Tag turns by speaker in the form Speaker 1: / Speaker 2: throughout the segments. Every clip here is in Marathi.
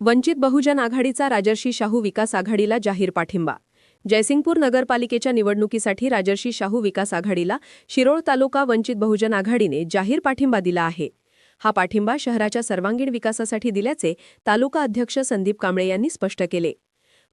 Speaker 1: वंचित बहुजन आघाडीचा राजर्षी शाहू विकास आघाडीला जाहीर पाठिंबा. जयसिंगपूर नगरपालिकेच्या निवडणुकीसाठी राजर्षी शाहू विकास आघाडीला शिरोळ तालुका वंचित बहुजन आघाडीने जाहीर पाठिंबा दिला आहे. हा पाठिंबा शहराच्या सर्वांगीण विकासासाठी दिल्याचे तालुका अध्यक्ष संदीप कांबळे यांनी स्पष्ट केले.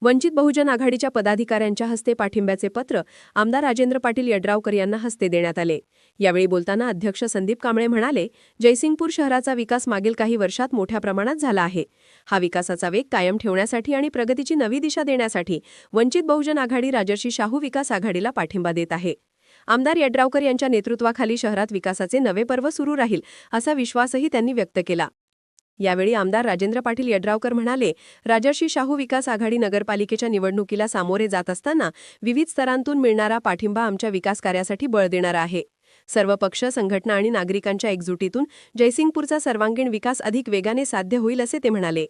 Speaker 1: वंचित बहुजन आघाडीच्या पदाधिकाऱ्यांच्या हस्ते पाठिंब्याचे पत्र आमदार राजेंद्र पाटील यड्रावकर यांना हस्ते देण्यात आले. यावेळी बोलताना अध्यक्ष संदीप कांबळे म्हणाले जयसिंगपूर शहराचा विकास मागील काही वर्षात मोठ्या प्रमाणात झाला आहे. हा विकासाचा वेग कायम ठेवण्यासाठी आणि प्रगतीची नवी दिशा देण्यासाठी वंचित बहुजन आघाडी राजर्षी शाहू विकास आघाडीला पाठिंबा देत आहे. आमदार यड्रावकर यांच्या नेतृत्वाखाली शहरात विकासाचे नवे पर्व सुरू राहील असा विश्वासही त्यांनी व्यक्त केला. यावेळी आमदार राजेंद्र पाटील यड्रावकर म्हणाले राजर्षी शाहू विकास आघाडी नगरपालिकेच्या निवडणुकीला सामोरे जात असताना विविध स्तरांतून मिळणारा पाठिंबा आमच्या विकास कार्यासाठी बळ देणारा आहे. सर्व पक्ष संघटना आणि नागरिकांच्या एकजुटीतून जयसिंगपूरचा सर्वांगीण विकास अधिक वेगाने साध्य होईल असे ते म्हणाले.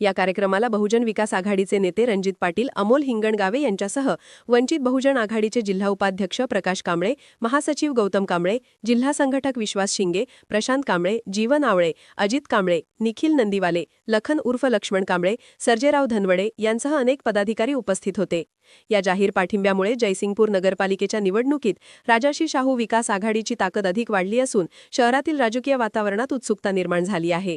Speaker 1: या कार्यक्रमाला बहुजन विकास आघाडीचे नेते रणजित पाटील अमोल हिंगणगावे यांच्यासह वंचित बहुजन आघाडीचे जिल्हा उपाध्यक्ष प्रकाश कांबळे महासचिव गौतम कांबळे जिल्हा संघटक विश्वास शिंगे प्रशांत कांबळे जीवन आवळे अजित कांबळे निखिल नंदीवाले लखन उर्फ लक्ष्मण कांबळे सर्जेराव धनवडे यांसह अनेक पदाधिकारी उपस्थित होते. या जाहीर पाठिंब्यामुळे जयसिंगपूर नगरपालिकेच्या निवडणुकीत राजाशी शाहू विकास आघाडीची ताकद अधिक वाढली असून शहरातील राजकीय वातावरणात उत्सुकता निर्माण झाली आहे.